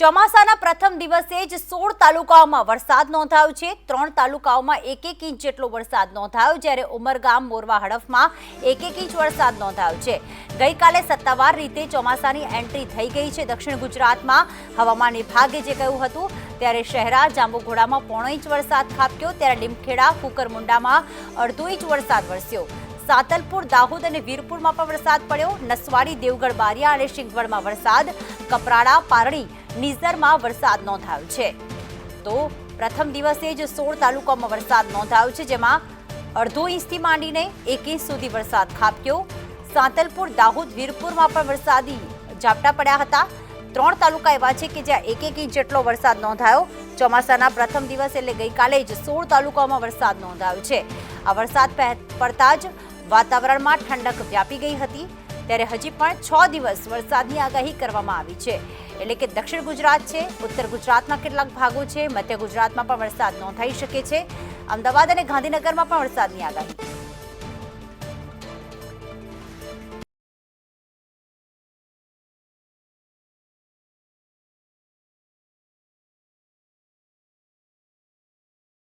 ચોમાસાના પ્રથમ દિવસે જ સોળ તાલુકાઓમાં વરસાદ નોંધાયો છે. ત્રણ તાલુકાઓમાં એક એક ઇંચ જેટલો વરસાદ નોંધાયો જ્યારે ઉમરગામ, મોરવા, હડફમાં એક એક ઇંચ વરસાદ નોંધાયો છે. ગઈકાલે સત્તાવાર રીતે ચોમાસાની એન્ટ્રી થઈ ગઈ છે દક્ષિણ ગુજરાતમાં. હવામાન વિભાગે જે કહ્યું હતું, ત્યારે શહેરા જાંબુઘોડામાં પોણો ઇંચ વરસાદ ખાબક્યો, ત્યારે લીમખેડા, કુકરમુંડામાં અડધો ઇંચ વરસાદ વરસ્યો. સાતલપુર, દાહોદ અને વીરપુરમાં પણ વરસાદ પડ્યો. નસવાડી, દેવગઢ, બારિયા અને શિંગવડમાં વરસાદ. કપરાડા, પારડી નિઝરમાં વરસાદ નોંધાયો છે. તો પ્રથમ દિવસે જ સોળ તાલુકામાં વરસાદ નોંધાયો છે, જેમાં અડધો ઇંચથી માંડીને એક ઇંચ સુધી વરસાદ ખાબક્યો. સાંતલપુર, દાહોદ, વીરપુરમાં પણ વરસાદી ઝાપટા પડ્યા હતા. ત્રણ તાલુકા એવા છે કે જ્યાં એક એક ઇંચ જેટલો વરસાદ નોંધાયો. ચોમાસાના પ્રથમ દિવસ એટલે ગઈકાલે જ સોળ તાલુકાઓમાં વરસાદ નોંધાયો છે. આ વરસાદ પડતા જ વાતાવરણમાં ઠંડક વ્યાપી ગઈ હતી. ત્યારે હજી પણ છ દિવસ વરસાદની આગાહી કરવામાં આવી છે. એટલે કે દક્ષિણ ગુજરાત છે, ઉત્તર ગુજરાતના કેટલાક ભાગો છે, મધ્ય ગુજરાતમાં પણ વરસાદ નોંધાઈ શકે છે. અમદાવાદ અને ગાંધીનગરમાં પણ વરસાદની આગાહી.